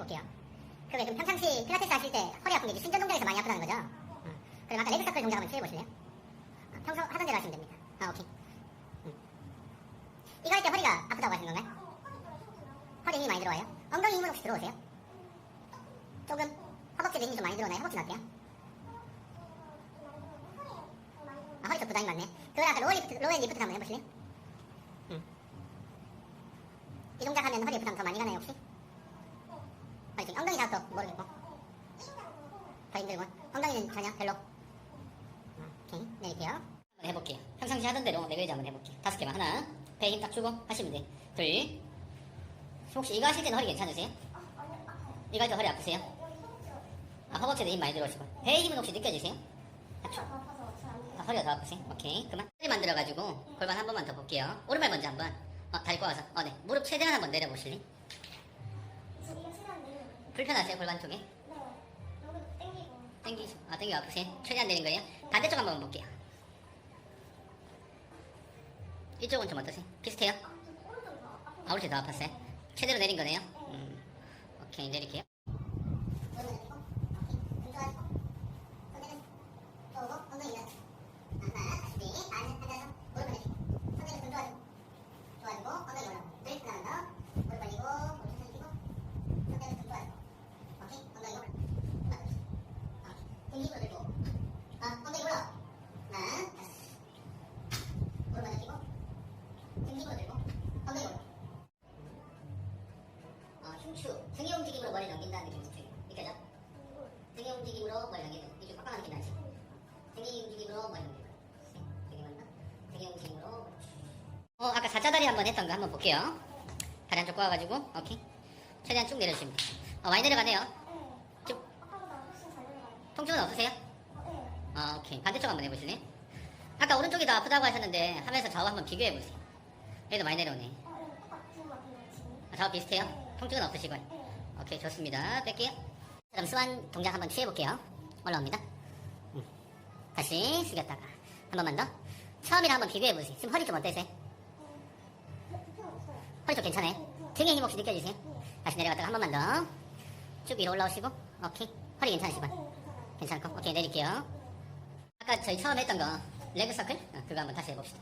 해볼게요. 그게 좀 평상시 필라테스 하실 때 허리 아픈 게 이제 순전 동작에서 많이 아프다는 거죠? 어. 그럼 아까 레그 서클 동작 한번 취해보실래요? 어, 평소 하던 대로 하시면 됩니다. 아, 오케이. 음. 이거 할 때 허리가 아프다고 하시는 건가요? 허리 힘이 많이 들어와요? 엉덩이 힘은 혹시 들어오세요? 조금 허벅지에 힘이 좀 많이 들어오나요? 허벅지는 어때요? 아, 허리 쪽 부담이 많네. 그걸 아까 로우 리프트, 앤 리프트 한번 해보실래요? 음. 이 동작 하면 허리 부담 더 많이 가나요, 혹시? 허리 쪽, 엉덩이 자극도 모르겠고. 더 힘들고. 엉덩이는 전혀 별로. 어, 오케이, 내릴게요. 한번 해볼게요. 평상시 하던 대로 레그레이즈 한번 해볼게요. 다섯 개만 하나, 배에 힘 딱 주고 하시면 돼. 둘. 혹시 이거 하실 때는 허리 괜찮으세요? 이거 할 때 허리 아프세요? 아, 허벅지에 힘 많이 들어오시고. 배에 힘은 혹시 느껴지세요? 아, 허리가 더 아프세요? 오케이. 그만. 다리 만들어가지고 골반 한 번만 더 볼게요. 오른발 먼저 한번. 어, 다리 꼬아서. 어, 네. 무릎 최대한 한번 내려보실래? 불편하세요, 골반 쪽에? 땡기, 아, 땡기 아프세요? 최대한 내린 거예요? 반대쪽 한번 볼게요. 이쪽은 좀 어떠세요? 비슷해요? 아, 오른쪽 더 아팠어요? 최대로 내린 거네요? 음, 오케이, 내릴게요. 어, 흉추, 등의 움직임으로 머리 넘긴다는 느낌 흉추. 느껴져? 등의 움직임으로 머리 넘기는 이쪽 빡빡한 느낌 나지? 등의 움직임으로 머리 넘기는 되게 맞나? 등의 움직임으로. 어, 아까 4자 다리 한번 했던 거 한번 볼게요. 다리 한쪽 꼬아가지고, 오케이. 최대한 쭉 내려주시면 돼요. 어, 많이 내려가네요. 쭉. 통증은 없으세요? 어, 오케이. 반대쪽 한번 해보실래요? 아까 오른쪽이 더 아프다고 하셨는데 하면서 좌우 한번 비교해보세요. 여기도 많이 내려오네. 아, 좌우 비슷해요? 통증은 없으시고. 오케이, 좋습니다. 뺄게요. 그럼 스완 동작 한번 취해볼게요. 올라옵니다. 음. 다시 숙였다가 한 번만 더. 처음이랑 한번 비교해 보세요. 지금 허리 좀 어떠세요? 허리 좀 괜찮아요? 등에 힘 혹시 느껴지세요? 다시 내려갔다가 한 번만 더. 쭉 위로 올라오시고. 오케이. 허리 괜찮으시고. 괜찮고. 오케이, 내릴게요. 아까 저희 처음 했던 거, 레그 서클? 어, 그거 한번 다시 해봅시다.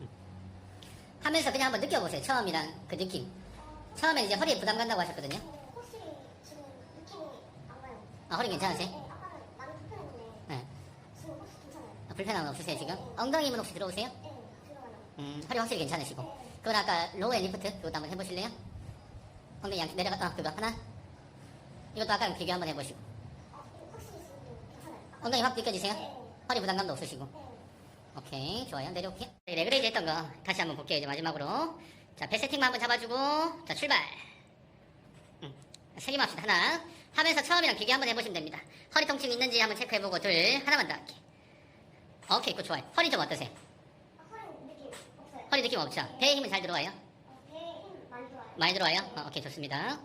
음. 하면서 그냥 한번 느껴보세요. 처음이랑 그 느낌. 처음에 이제 허리에 부담 간다고 하셨거든요. 아, 허리 괜찮으세요? 네. 아, 불편함 없으세요, 지금? 엉덩이 힘은 혹시 들어오세요? 음, 허리 확실히 괜찮으시고. 그건 아까 로우 앤 리프트, 그것도 한번 해보실래요? 엉덩이 양 내려가, 아, 그거 하나? 이것도 아까랑 비교 한번 해보시고. 엉덩이 확 느껴지세요? 허리 부담감도 없으시고. 오케이, 좋아요. 내려올게요. 네, 레그레이즈 했던 거 다시 한번 볼게요, 이제 마지막으로. 자, 배 세팅만 한번 잡아주고, 자, 출발. 음, 세기만 합시다. 하나. 하면서 처음이랑 비교 한번 해보시면 됩니다. 허리 통증 있는지 한번 체크해보고, 둘. 하나만 더 할게. 오케이, 굿, 좋아요. 허리 좀 어떠세요? 허리 느낌 없죠? 배에 힘은 잘 들어와요? 많이 들어와요? 어, 오케이, 좋습니다.